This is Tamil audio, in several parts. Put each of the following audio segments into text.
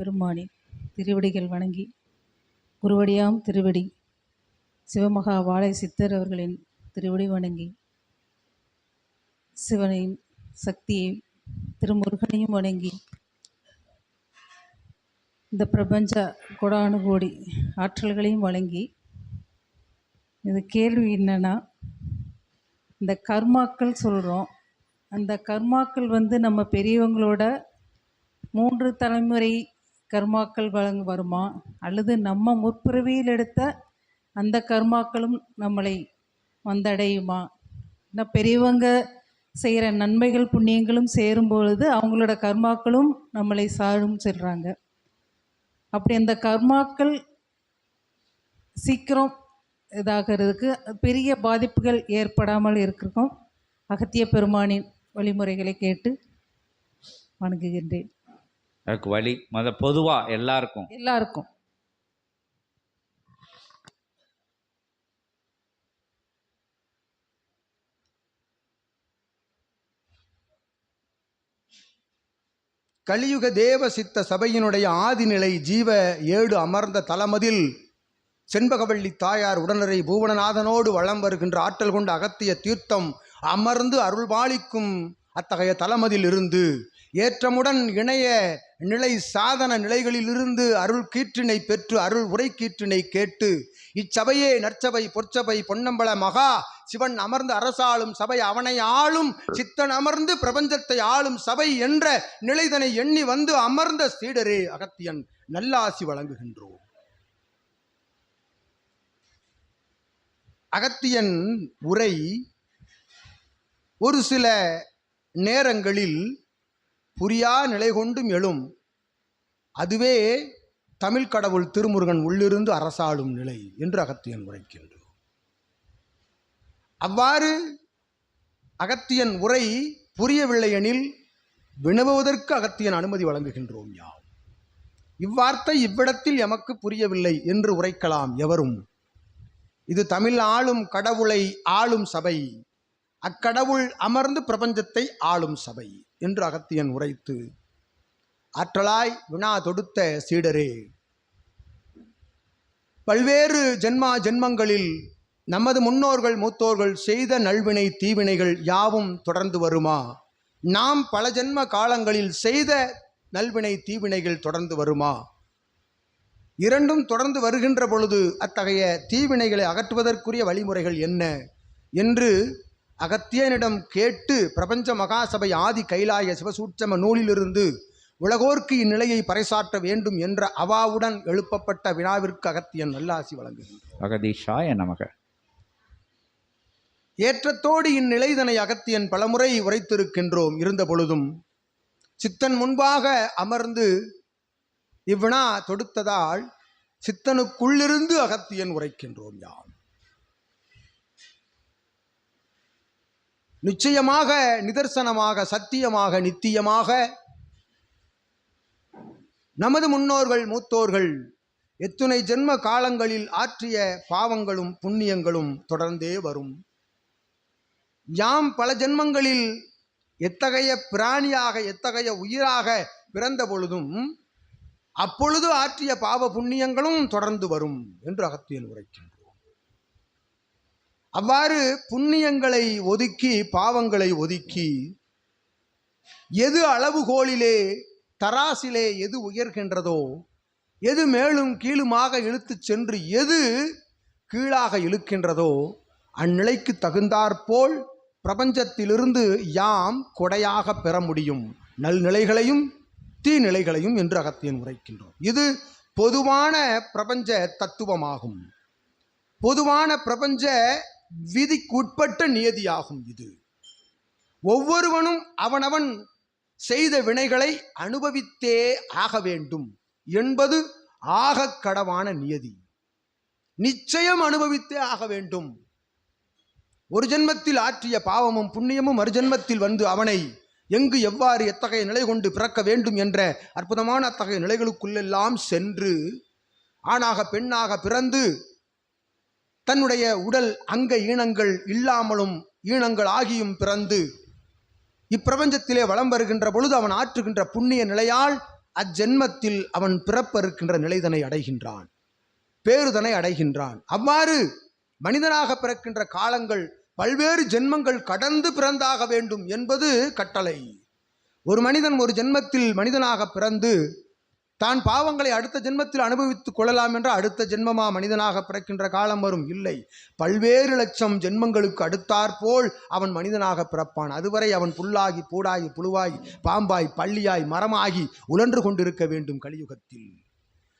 பெருமானின் திருவடிகள் வணங்கி. குருவடியாம் திருவடி. சிவமகா வாழை சித்தர் அவர்களின் திருவடி வணங்கி. சிவனின் சக்தியை திருமுருகனையும் வணங்கி. இந்த பிரபஞ்ச கொடானு கோடி ஆற்றல்களையும் வழங்கி இது கேள்வி என்னென்னா இந்த கர்மாக்கள் சொல்கிறோம் அந்த கர்மாக்கள் வந்து நம்ம பெரியவங்களோட மூன்று தலைமுறை கர்மாக்கள் வழங்க வருமா? அல்லது நம்ம முற்பிறவியில் எடுத்த அந்த கர்மாக்களும் நம்மளை வந்தடையுமா? ஏன்னா பெரியவங்க செய்கிற நன்மைகள் புண்ணியங்களும் சேரும் பொழுது அவங்களோட கர்மாக்களும் நம்மளை சாழும் சொல்கிறாங்க அப்படி அந்த கர்மாக்கள் சீக்கிரம் இதாகிறதுக்கு பெரிய பாதிப்புகள் ஏற்படாமல் இருக்கிறக்கும் அகத்திய பெருமானின் வழிமுறைகளை கேட்டு வணங்குகின்றேன். அதுக்கு வழி மொத பொதுவாக எல்லாருக்கும். எல்லாருக்கும். கலியுக தேவ சித்த சபையினுடைய ஆதிநிலை ஜீவ ஏடு அமர்ந்த தலமதில் செண்பகவள்ளி தாயார் உடனரை பூவனநாதனோடு வளம் வருகின்ற ஆற்றல் கொண்ட அகத்திய தீர்த்தம் அமர்ந்து அருள்பாலிக்கும் அத்தகைய தலமதில் இருந்து ஏற்றமுடன் இணைய நிலை சாதன நிலைகளிலிருந்து அருள் கீற்றினை பெற்று அருள் உரை கீற்றினை கேட்டு இச்சபையே நற்சபை பொற்சபை பொன்னம்பல மகா சிவன் அமர்ந்து அரசாளும் சபை அவனை ஆளும் சித்தன் அமர்ந்து பிரபஞ்சத்தை ஆளும் சபை என்ற நிலைதனை எண்ணி வந்து அமர்ந்த சீடரே அகத்தியன் நல்லாசி வழங்குகின்றோம். அகத்தியன் உரை ஒரு சில நேரங்களில் புரியா நிலை கொண்டும் எழும். அதுவே தமிழ் கடவுள் திருமுருகன் உள்ளிருந்து அரசாளும் நிலை என்று அகத்தியன் உரைக்கின்றோம் அவ்வாறு அகத்தியன் உரை புரியவில்லை எனில் வினவுவதற்கு அகத்தியன் அனுமதி வழங்குகின்றோம் யாம். இவ்வார்த்தை இவ்விடத்தில் எமக்கு புரியவில்லை என்று உரைக்கலாம் எவரும். இது தமிழ் ஆளும் கடவுளை ஆளும் சபை. அக்கடவுள் அமர்ந்து பிரபஞ்சத்தை ஆளும் சபை. என்று அகத்தியன் உரைத்து ஆற்றலாய் வினா தொடுத்த சீடரே பல்வேறு ஜென்மா ஜென்மங்களில் நமது முன்னோர்கள் மூத்தோர்கள் செய்த நல்வினை தீவினைகள் யாவும் தொடர்ந்து வருமா? நாம் பல ஜென்ம காலங்களில் செய்த நல்வினை தீவினைகள் தொடர்ந்து வருமா? இரண்டும் தொடர்ந்து வருகின்ற பொழுது அத்தகைய தீவினைகளை அகற்றுவதற்குரிய வழிமுறைகள் என்ன? என்று அகத்தியனிடம் கேட்டு பிரபஞ்ச மகாசபை ஆதி கைலாய சிவசூட்சம நூலிலிருந்து உலகோர்க்கு இந்நிலையை பறைசாற்ற வேண்டும் என்ற அவாவுடன் எழுப்பப்பட்ட வினாவிற்கு அகத்தியன் நல்லாசி வழங்குகின்றார் அகதீஷாய நமக. ஏற்றத்தோடு இந்நிலைதனை அகத்தியன் பலமுறை உரைத்திருக்கின்றோம் இருந்த பொழுதும் சித்தன் முன்பாக அமர்ந்து இவ்வினா தொடுத்ததால் சித்தனுக்குள்ளிருந்து அகத்தியன் உரைக்கின்றோம் யாம். நிச்சயமாக நிதர்சனமாக சத்தியமாக நித்தியமாக நமது முன்னோர்கள் மூத்தோர்கள் எத்துணை ஜென்ம காலங்களில் ஆற்றிய பாவங்களும் புண்ணியங்களும் தொடர்ந்தே வரும். யாம் பல ஜென்மங்களில் எத்தகைய பிராணியாக எத்தகைய உயிராக பிறந்த பொழுதும் அப்பொழுது ஆற்றிய பாவ புண்ணியங்களும் தொடர்ந்து வரும் என்று அகத்தியன் உரைக்கின்றார் அவ்வாறு புண்ணியங்களை ஒதுக்கி பாவங்களை ஒதுக்கி எது அளவுகோலிலே தராசிலே எது உயர்கின்றதோ எது மேலும் கீழுமாக இழுத்துச் சென்று எது கீழாக இழுக்கின்றதோ அந்நிலைக்கு தகுந்தாற்போல் பிரபஞ்சத்திலிருந்து யாம் கொடையாக பெற முடியும். நல்நிலைகளையும் தீநிலைகளையும் என்று அகத்தியன் உரைக்கின்றோம் இது பொதுவான பிரபஞ்ச தத்துவமாகும். பொதுவான பிரபஞ்ச விதிக்குட்பட்ட நியதியாகும் இது. ஒவ்வொருவனும் அவனவன் செய்த வினைகளை அனுபவித்தே ஆக வேண்டும் என்பது ஆகக்கடவான நியதி. நிச்சயம் அனுபவித்தே ஆக வேண்டும். ஒரு ஜென்மத்தில் ஆற்றிய பாவமும் புண்ணியமும் மறுஜென்மத்தில் வந்து அவனை எங்கு எவ்வாறு எத்தகைய நிலை கொண்டு பிறக்க வேண்டும் என்ற அற்புதமான அத்தகைய நிலைகளுக்குள்ளெல்லாம் சென்று ஆணாக பெண்ணாக பிறந்து தன்னுடைய உடல் அங்க ஈனங்கள் இல்லாமலும் ஈனங்கள் ஆகியும் பிறந்து இப்பிரபஞ்சத்திலே வலம் வருகின்ற பொழுது அவன் ஆற்றுகின்ற புண்ணிய நிலையால் அஜென்மத்தில் அவன் பிறப்பறுக்கின்ற நிலைதனை அடைகின்றான். பேருதனை அடைகின்றான். அவ்வாறு மனிதனாக பிறக்கின்ற காலங்கள் பல்வேறு ஜென்மங்கள் கடந்து பிறந்தாக வேண்டும் என்பது கட்டளை. ஒரு மனிதன் ஒரு ஜென்மத்தில் மனிதனாக பிறந்து தான் பாவங்களை அடுத்த ஜென்மத்தில் அனுபவித்துக் கொள்ளலாம் என்ற அடுத்த ஜென்மமா மனிதனாக பிறக்கின்ற காலம் வரும். இல்லை. பல்வேறு லட்சம் ஜென்மங்களுக்கு அடுத்தாற்போல் அவன் மனிதனாக பிறப்பான். அதுவரை அவன் புல்லாகி பூடாகி புழுவாய் பாம்பாய் பள்ளியாய் மரமாகி உழன்று கொண்டிருக்க வேண்டும் கலியுகத்தில்.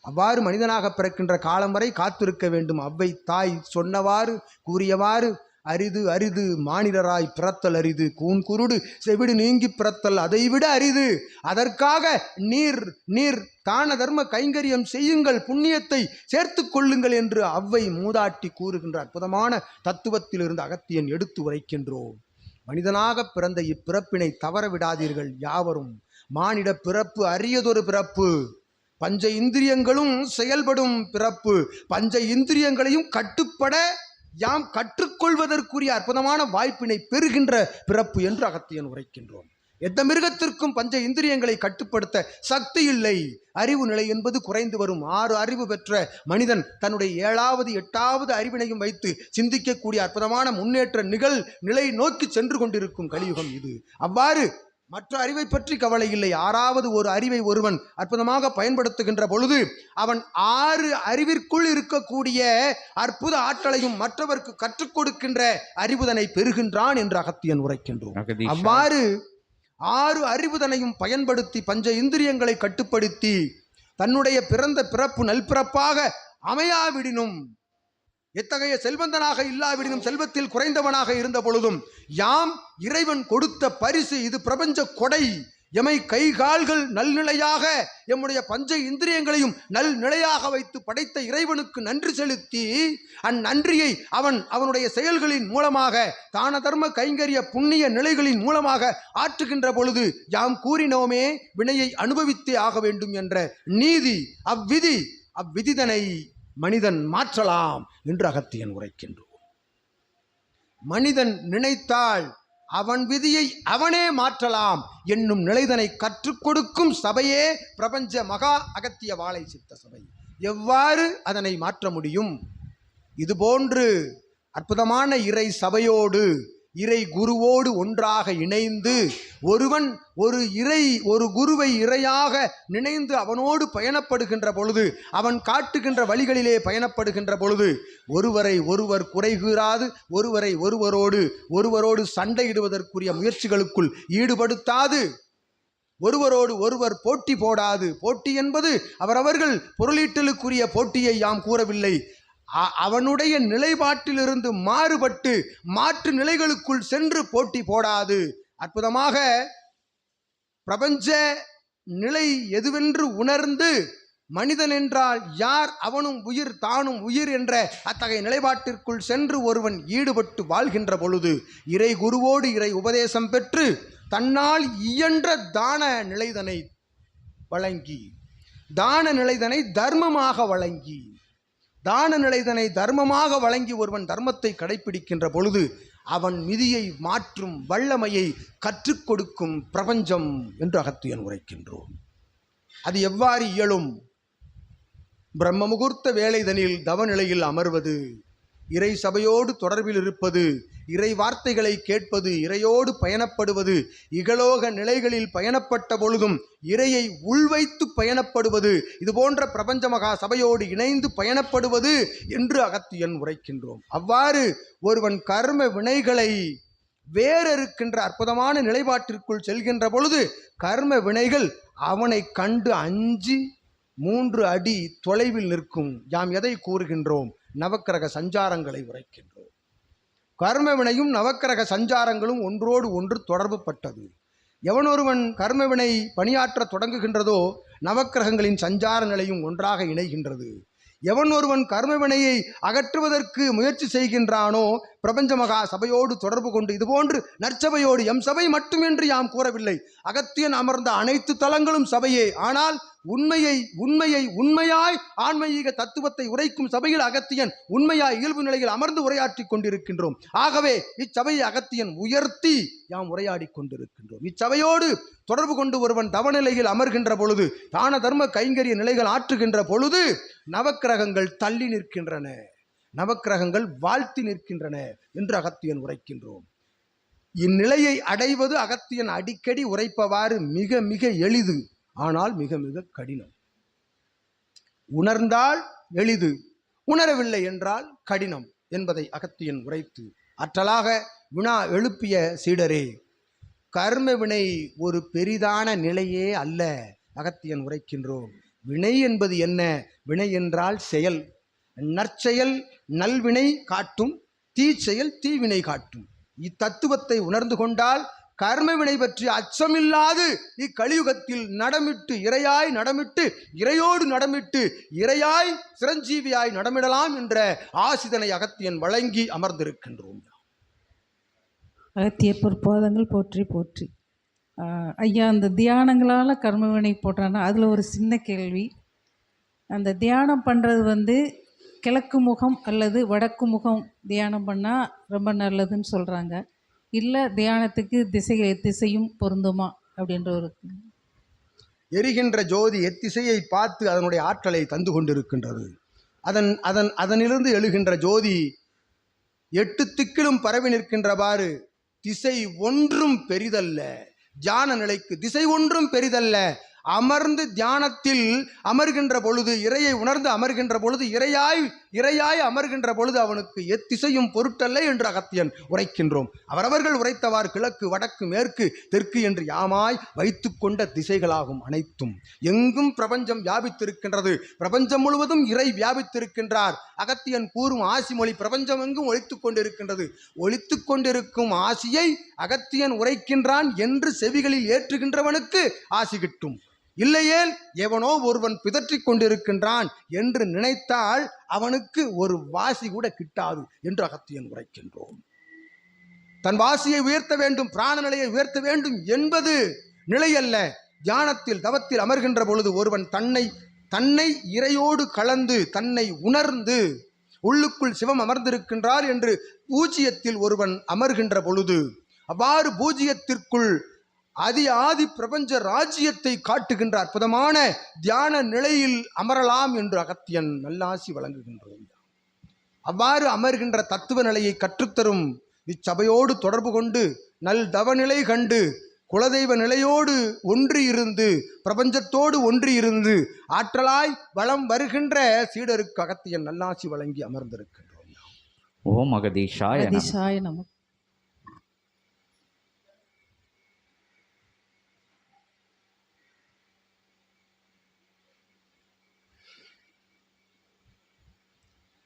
அவ்வாறு மனிதனாக பிறக்கின்ற காலம் வரை காத்திருக்க வேண்டும். அவ்வை தாய் சொன்னவாறு கூறியவாறு அரிது அரிது மாநிலராய் பிறத்தல் அரிது கூன் குருடு செவிடு நீங்கி பிறத்தல் அதைவிட அரிது. அதற்காக நீர் நீர் தான தர்ம கைங்கரியம் செய்யுங்கள் புண்ணியத்தை சேர்த்து கொள்ளுங்கள் என்று அவ்வை மூதாட்டி கூறுகின்ற அற்புதமான தத்துவத்திலிருந்து அகத்தியன் எடுத்து உரைக்கின்றோம். மனிதனாக பிறந்த இப்பிறப்பினை தவற விடாதீர்கள் யாவரும். மானிட பிறப்பு அரியதொரு பிறப்பு. பஞ்ச இந்திரியங்களும் செயல்படும் பிறப்பு. பஞ்ச இந்திரியங்களையும் கட்டுப்பட யாம் கற்றுக்கொள்வதற்குரிய அற்புதமான வாய்ப்பினை பெறுகின்ற பிறப்பு என்று அகத்தியன் உரைக்கின்றோம். எந்த மிருகத்திற்கும் பஞ்ச இந்திரியங்களை கட்டுப்படுத்த சக்தி இல்லை. அறிவு நிலை என்பது குறைந்து வரும். ஆறு அறிவு பெற்ற மனிதன் தன்னுடைய ஏழாவது எட்டாவது அறிவினையும் வைத்து சிந்திக்கக்கூடிய அற்புதமான முன்னேற்ற நிகழ் நிலை நோக்கி சென்று கொண்டிருக்கும் கலியுகம் இது. அவ்வாறு மற்ற அறிவை பற்றி கவலை இல்லை ஆறாவது ஒரு அறிவை ஒருவன் அற்புதமாக பயன்படுத்துகின்ற பொழுது அவன் ஆறு அறிவிற்குள் இருக்கக்கூடிய அற்புத ஆற்றலையும் மற்றவர்க்கு கற்றுக் கொடுக்கின்ற அறிவுதனை பெறுகின்றான் என்று அகத்தியன் உரைக்கின்றோம். அவ்வாறு ஆறு அறிவுதனையும் பயன்படுத்தி பஞ்ச இந்திரியங்களை கட்டுப்படுத்தி தன்னுடைய பிறந்த பிறப்பு நல்பிறப்பாக அமையாவிடினும் எத்தகைய செல்வந்தனாக இல்லாவிடனும் செல்வத்தில் குறைந்தவனாக இருந்த பொழுதும் யாம் இறைவன் கொடுத்த பரிசு இது பிரபஞ்ச கொடை. எமை கை கால்கள் நல்நிலையாக எம்முடைய பஞ்ச இந்திரியங்களையும் நல்நிலையாக வைத்து படைத்த இறைவனுக்கு நன்றி செலுத்தி அந்நன்றியை அவன் அவனுடைய செயல்களின் மூலமாக தான தர்ம கைங்கரிய புண்ணிய நிலைகளின் மூலமாக ஆற்றுகின்ற பொழுது யாம் கூறினோமே வினையை அனுபவித்தே ஆக வேண்டும் என்ற நீதி அவ்விதி அவ்விதிதனை. மனிதன் மாற்றலாம் என்று அகத்தியன் உரைக்கின்றோம் மனிதன் நினைத்தால் அவன் விதியை அவனே மாற்றலாம் என்னும் நிலைதனை கற்றுக் கொடுக்கும் சபையே பிரபஞ்ச மகா அகத்திய வாழை சித்த சபை. எவ்வாறு அதனை மாற்ற முடியும்? இதுபோன்று அற்புதமான இறை சபையோடு இறை குருவோடு ஒன்றாக இணைந்து ஒருவன் ஒரு இறை ஒரு குருவை இறையாக நினைந்து அவனோடு பயணப்படுகின்ற பொழுது அவன் காட்டுகின்ற வழிகளிலே பயணப்படுகின்ற பொழுது ஒருவரை ஒருவர் குறைகூறாது ஒருவரை ஒருவரோடு ஒருவரோடு சண்டையிடுவதற்குரிய முயற்சிகளுக்குள் ஈடுபடுத்தாது. ஒருவரோடு ஒருவர் போட்டி போடாது. போட்டி என்பது அவரவர்கள் பொருளீட்டலுக்குரிய போட்டியை யாம் கூறவில்லை. அவனுடைய நிலைப்பாட்டிலிருந்து மாறுபட்டு மாற்று நிலைகளுக்குள் சென்று போட்டி போடாது. அற்புதமாக பிரபஞ்ச நிலை எதுவென்று உணர்ந்து மனிதன் என்றால் யார் அவனும் உயிர் தானும் உயிர் என்ற அத்தகைய நிலைப்பாட்டிற்குள் சென்று ஒருவன் ஈடுபட்டு வாழ்கின்ற பொழுது இறை குருவோடு இறை உபதேசம் பெற்று தன்னால் இயன்ற தான நிலைதனை வழங்கி தான நிலைதனை தர்மமாக வழங்கி தான நிலைதனை தர்மமாக வழங்கி ஒருவன் தர்மத்தை கடைப்பிடிக்கின்ற பொழுது அவன் மிதியை மாற்றும் வல்லமையை கற்றுக் கொடுக்கும் பிரபஞ்சம் என்று அகத்தியன் உரைக்கின்றோம். அது எவ்வாறு இயலும்? பிரம்ம முகூர்த்த வேலைதனில் தவநிலையில் அமர்வது இறை சபையோடு தொடர்பில் இருப்பது இறை வார்த்தைகளை கேட்பது இறையோடு பயணப்படுவது இகலோக நிலைகளில் பயணப்பட்ட பொழுதும் இறையை உள்வைத்து பயணப்படுவது இது போன்ற பிரபஞ்ச மகா சபையோடு இணைந்து பயணப்படுவது என்று அகத்தியன் உரைக்கின்றோம். அவ்வாறு ஒருவன் கர்ம வினைகளை வேறறுக்கின்ற அற்புதமான நிலைப்பாட்டிற்குள் செல்கின்ற பொழுது கர்ம வினைகள் அவனை கண்டு அஞ்சு மூன்று அடி தொலைவில் நிற்கும். யாம் எதை கூறுகின்றோம்? நவக்கிரக சஞ்சாரங்களை உரைக்கின்றோம். கர்மவினையும் நவக்கிரக சஞ்சாரங்களும் ஒன்றோடு ஒன்று தொடர்புப்பட்டது எவனொருவன் கர்மவினை பணியாற்ற தொடங்குகின்றதோ நவக்கிரகங்களின் சஞ்சார நிலையும் ஒன்றாக இணைகின்றது. எவன் ஒருவன் கர்மவினையை அகற்றுவதற்கு முயற்சி செய்கின்றானோ பிரபஞ்ச மகா சபையோடு தொடர்பு கொண்டு இதுபோன்று நற்சபையோடு எம் சபை மட்டுமின்றி யாம் கூறவில்லை. அகத்தியன் அமர்ந்த அனைத்து தலங்களும் சபையே. ஆனால் உண்மையை உண்மையை உண்மையாய் ஆன்மீக தத்துவத்தை உரைக்கும் சபையில் அகத்தியன் உண்மையாய் இயல்பு நிலையில் அமர்ந்து உரையாற்றி கொண்டிருக்கின்றோம். ஆகவே இச்சபையை அகத்தியன் உயர்த்தி யாம் உரையாடி கொண்டிருக்கின்றோம். இச்சபையோடு தொடர்பு கொண்டு ஒருவன் தவநிலையில் அமர்கின்ற பொழுது தான தர்ம கைங்கரிய நிலைகள் ஆற்றுகின்ற பொழுது நவக்கிரகங்கள் தள்ளி நிற்கின்றன. நவக்கிரகங்கள் வாழ்த்தி நிற்கின்றன என்று அகத்தியன் உரைக்கின்றோம். இந்நிலையை அடைவது அகத்தியன் அடிக்கடி உரைப்பவாறு மிக மிக எளிது ஆனால் மிக மிக கடினம். உணர்ந்தால் எளிது உணரவில்லை என்றால் கடினம் என்பதை அகத்தியன் உரைத்து அற்றலாக வினா எழுப்பிய சீடரே கர்ம வினை ஒரு பெரிதான நிலையே அல்ல அகத்தியன் உரைக்கின்றோம். வினை என்பது என்ன? வினை என்றால் செயல். நற்செயல் நல்வினை காட்டும் தீச்செயல் தீவினை காட்டும். இத்தத்துவத்தை உணர்ந்து கொண்டால் கர்மவினை பற்றி அச்சமில்லாது இக்கலியுகத்தில் நடமிட்டு இறையாய் நடமிட்டு இறையோடு நடமிட்டு இறையாய் சிரஞ்சீவியாய் நடமிடலாம் என்ற ஆசிதனை அகத்தியன் வழங்கி அமர்ந்திருக்கின்றோம். அகத்திய பொற்பாதங்கள் போற்றி போற்றி. ஐயா அந்த தியானங்களால் கர்மவினை போட்டான்னா அதில் ஒரு சின்ன கேள்வி. அந்த தியானம் பண்ணுறது வந்து கிழக்கு முகம் அல்லது வடக்கு முகம் தியானம் பண்ணால் ரொம்ப நல்லதுன்னு சொல்கிறாங்க இல்லை தியானத்துக்கு திசை திசையும் பொருந்துமா அப்படின்ற ஒரு எரிகின்ற ஜோதி எத்திசையை பார்த்து அதனுடைய ஆற்றலை தந்து கொண்டிருக்கின்றது. அதன் அதன் அதனிலிருந்து எழுகின்ற ஜோதி எட்டு திக்கிலும் பரவி நிற்கின்றவாறு திசை ஒன்றும் பெரிதல்ல. ஜான நிலைக்கு திசை ஒன்றும் பெரிதல்ல. அமர்ந்து தியானத்தில் அமர்கின்ற பொழுது இறையை உணர்ந்து அமர்கின்ற பொழுது இறையாய் இறையாய் அமர்கின்ற பொழுது அவனுக்கு எத்திசையும் பொருட்டல்ல என்று அகத்தியன் உரைக்கின்றோம். அவரவர்கள் உரைத்தவாறு கிழக்கு வடக்கு மேற்கு தெற்கு என்று யாமாய் வைத்துக்கொண்ட திசைகளாகும் அனைத்தும். எங்கும் பிரபஞ்சம் வியாபித்திருக்கின்றது. பிரபஞ்சம் முழுவதும் இறை வியாபித்திருக்கின்றார். அகத்தியன் கூறும் ஆசி மொழி பிரபஞ்சம் எங்கும் ஒழித்துக் கொண்டிருக்கின்றது. ஒழித்துக் கொண்டிருக்கும் ஆசியை அகத்தியன் உரைக்கின்றான் என்று செவிகளில் ஏற்றுகின்றவனுக்கு ஆசி கிட்டும். இல்லையேல் எவனோ ஒருவன் பிதற்றி கொண்டிருக்கின்றான் என்று நினைத்தால் அவனுக்கு ஒரு வாசி கூட கிட்டாது என்று அகத்தியன் உரைக்கின்றோம். தன் வாசியை உயர்த்த வேண்டும் பிராண நிலையை உயர்த்த வேண்டும் என்பது நிலையல்ல. தியானத்தில் தவத்தில் அமர்கின்ற பொழுது ஒருவன் தன்னை தன்னை இறையோடு கலந்து தன்னை உணர்ந்து உள்ளுக்குள் சிவம் அமர்ந்திருக்கின்றார் என்று பூஜ்யத்தில் ஒருவன் அமர்கின்ற பொழுது அவ்வாறு பூஜ்யத்திற்குள் அதி ஆதி பிரபஞ்ச ராஜ்யத்தை காட்டுகின்ற அற்புதமான தியான நிலையில் அமரலாம் என்று அகத்தியன் நல்லாசி வழங்குகின்றோம். அவ்வாறு அமர்கின்ற தத்துவ நிலையை கற்றுத்தரும் இச்சபையோடு தொடர்பு கொண்டு நல் தவநிலை கண்டு குலதெய்வ நிலையோடு ஒன்றி இருந்து பிரபஞ்சத்தோடு ஒன்றி இருந்து ஆற்றலாய் வளம் வருகின்ற சீடருக்கு அகத்தியன் நல்லாசி வழங்கி அமர்ந்திருக்கின்றோம். ஓம் அகதீஷாய நமக்கு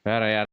வேற யார்